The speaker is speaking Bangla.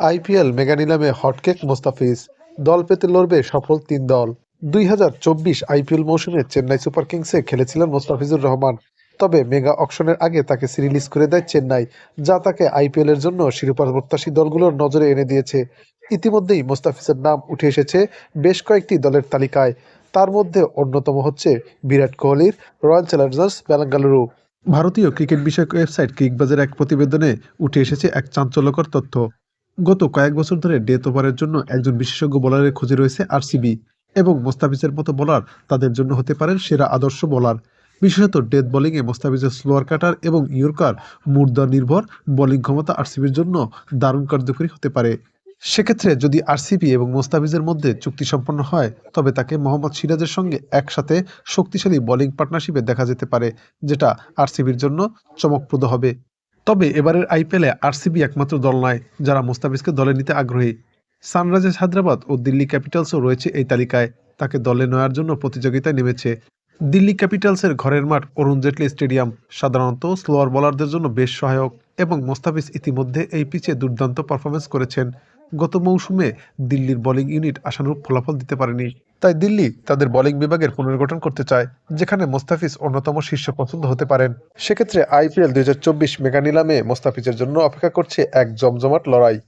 আইপিএল মেগা নিলামে হটকেক মোস্তাফিজ। দল পেতে লড়বে সফল তিন দল। দুই চব্বিশ আইপিএল মৌসুমে চেন্নাই সুপার কিংসে খেলেছিলেন মোস্তাফিজুর রহমান। তবে মেগা অকশনের আগে তাকে সিরিলিজ করে দেয় চেন্নাই, যা তাকে আইপিএল এর জন্য শিরোপা প্রত্যাশী দলগুলোর নজরে এনে দিয়েছে। ইতিমধ্যেই মোস্তাফিজের নাম উঠে এসেছে বেশ কয়েকটি দলের তালিকায়। তার মধ্যে অন্যতম হচ্ছে বিরাট কোহলির রয়্যাল চ্যালেঞ্জার্স বেঙ্গালুরু। ভারতীয় ক্রিকেট বিষয়ক ওয়েবসাইট ক্রিকবাজের এক প্রতিবেদনে উঠে এসেছে এক চাঞ্চল্যকর তথ্য। গত কয়েক বছর ধরে ডেথ ওভারের জন্য একজন বিশেষজ্ঞ বোলারের খোঁজে রয়েছে আরসিবি এবং মোস্তাফিজের মতো বোলার তাদের জন্য হতে পারেন সেরা আদর্শ বোলার। বিশেষত ডেথ বোলিংয়ে মোস্তাফিজের স্লোয়ার কাটার এবং ইয়র্কার মুর্দা নির্ভর বোলিং ক্ষমতা আরসিবির জন্য দারুণ কার্যকরী হতে পারে। সেক্ষেত্রে যদি আরসিবি এবং মোস্তাফিজের মধ্যে চুক্তি সম্পন্ন হয়, তবে তাকে মোহাম্মদ সিরাজের সঙ্গে একসাথে শক্তিশালী বোলিং পার্টনারশিপে দেখা যেতে পারে, যেটা আরসিবির জন্য চমকপ্রদ হবে। তবে এবারের আইপিএলে আরসিবি একমাত্র দল নয়, যারা মোস্তাফিজকে দলে নিতে আগ্রহী। সানরাইজার্স হায়দ্রাবাদ ও দিল্লি ক্যাপিটালসও রয়েছে এই তালিকায়। তাকে দলে নেওয়ার জন্য প্রতিযোগিতায় নেমেছে। দিল্লি ক্যাপিটালসের ঘরের মাঠ অরুণ জেটলি স্টেডিয়াম, সাধারণত স্লোয়ার বোলারদের জন্য বেশ সহায়ক এবং মোস্তাফিজ ইতিমধ্যে এই পিচে দুর্দান্ত পারফরমেন্স করেছেন। গত মৌসুমে দিল্লির বোলিং ইউনিট আশানুরূপ ফলাফল দিতে পারেনি। তাই দিল্লি তাদের বলিং বিভাগের পুনর্গঠন করতে চায়, যেখানে মোস্তাফিজ অন্যতম শীর্ষ পছন্দ হতে পারেন। সেক্ষেত্রে আইপিএল দুই হাজার চব্বিশ মেগা নিলামে মোস্তাফিজের জন্য অপেক্ষা করছে এক জমজমাট লড়াই।